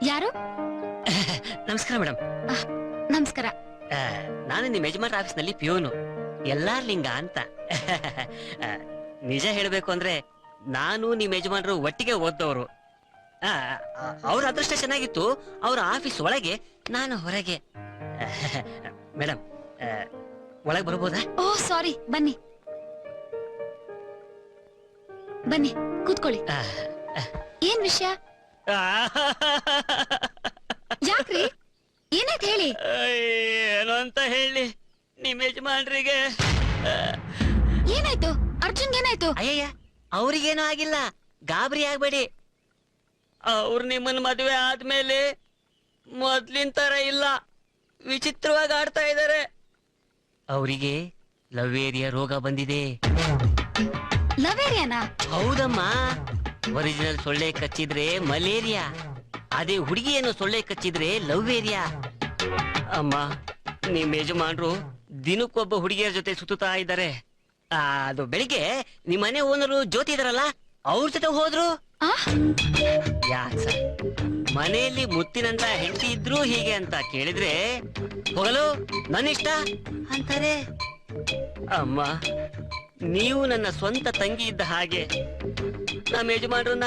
ನಮಸ್ಕಾರ ಮೇಡಮ್ ನಮಸ್ಕಾರ. ನಾನು ನಿಮ್ಮ ಯಜಮಾನ್ರ ಆಫೀಸ್ನಲ್ಲಿ ಪ್ಯೂನು. ಎಲ್ಲಾರ್ ಲಿಂಗ ಅಂತ. ಆ, ನಿಜ ಹೇಳಬೇಕು ಅಂದ್ರೆ ನಾನು ನಿಮ್ಮ ಯಜಮಾನರು ಒಟ್ಟಿಗೆ ಓದ್ದವರು. ಅವ್ರ ಅದೃಷ್ಟ ಚೆನ್ನಾಗಿತ್ತು ಅವ್ರ ಆಫೀಸ್ ಒಳಗೆ ನಾನು ಹೊರಗೆ. ಮೇಡಮ್ ಒಳಗೆ ಬರ್ಬೋದಾ? ಓ ಸಾರಿ ಬನ್ನಿ. ಬನ್ನಿ ಕೂತ್ಕೊಳ್ಳಿ. ಆ, ಏನ್ ವಿಷಯ? ಯಾಕ್ರಿ? ಏನಾಯ್ತು ಹೇಳಿ? ಏನು ಅಂತ ಹೇಳಿ? ನಿಮ್ಮ ಯಜಮಾನ್ರಿಗೆ. ಏನಾಯ್ತು? ಅರ್ಜುನ್ ಏನಾಯ್ತು? ಅಯ್ಯಯ್ಯ ಅವ್ರಿಗೇನು ಆಗಿಲ್ಲ. ಗಾಬರಿ ಆಗ್ಬೇಡಿ. ಅವ್ರು ನಿಮ್ಮನ್ ಮದುವೆ ಆದ್ಮೇಲೆ ಮೊದ್ಲಿನ ತರ ಇಲ್ಲ. ವಿಚಿತ್ರವಾಗಿ ಆಡ್ತಾ ಇದ್ದಾರೆ ಅವರಿಗೆ ಲವೇರಿಯಾ ರೋಗ ಬಂದಿದೆ. ಲವೇರಿಯಾನಾ? ಹೌದಮ್ಮ. ಒರಿಜಿನಲ್ ಸೊಳ್ಳೆ ಕಚ್ಚಿದ್ರೆ ಮಲೇರಿಯಾ. ಅದೇ ಹುಡುಗಿಯನ್ನು ಸೊಳ್ಳೆ ಕಚ್ಚಿದ್ರೆ ಲವ್ವೇರಿಯಾ. ಅಮ್ಮ ನಿಮ್ ಯಜಮಾನ್ರು ದಿನಕ್ಕೊಬ್ಬ ಹುಡುಗಿಯರ ಜೊತೆ ಸುತ್ತುತ್ತಾ ಇದ್ದಾರೆ. ಆ, ಅದು ಬೆಳಿಗ್ಗೆ ನಿಮ್ ಮನೆ ಓನರು ಜ್ಯೋತಿ ಇದಾರಲ್ಲ ಅವ್ರ ಜೊತೆ ಹೋದ್ರು. ಯಾಕ್ ಸರ್? ಮನೆಯಲ್ಲಿ ಮುತ್ತಿನಂತ ಹೆಂಡತಿ ಇದ್ರು ಹೀಗೆ ಅಂತ ಕೇಳಿದ್ರೆ ಹೋಗಲು ನನ್ನ ಇಷ್ಟ. ಅಂತಾರೆ. ಅಮ್ಮ ನೀವು ನನ್ನ ಸ್ವಂತ ತಂಗಿ ಇದ್ದ ಹಾಗೆ ನಮ್ಮ ಯಜಮಾನ್ರನ್ನ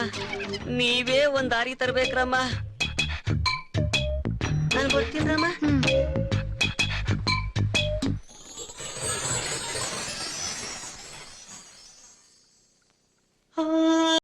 ನೀವೇ ಒಂದ್ ದಾರಿ ತರ್ಬೇಕ್ರಮ್ಮ.